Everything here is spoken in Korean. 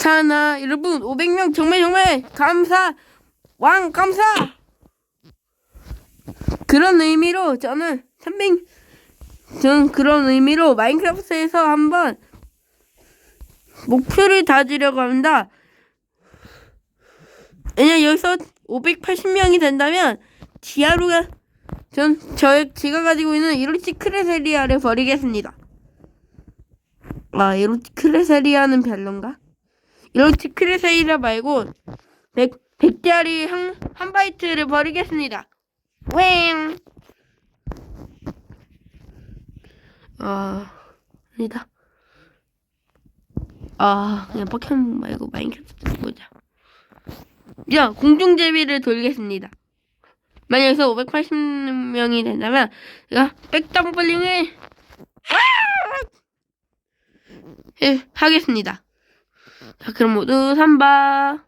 사나 여러분 500명 정말 정말 감사 왕 감사 그런 의미로 저는 300 저는 그런 의미로 마인크래프트에서 한번 목표를 다지려고 합니다. 왜냐 여기서 580명이 된다면 디아루가 전 저 제가 가지고 있는 이로치 크레세리아를 버리겠습니다. 아 이로치 크레세리아는 별론가? 이로치 크레세리아 말고 100 100짜리 한, 한 바이트를 버리겠습니다. 웽. 아 아니다. 아 그냥 포켓몬 말고 마인크래프트 보자. 야 공중제비를 돌리겠습니다. 만약에서 580명이 된다면 제가 백덤블링을 해, 하겠습니다. 자 그럼 모두 삼바.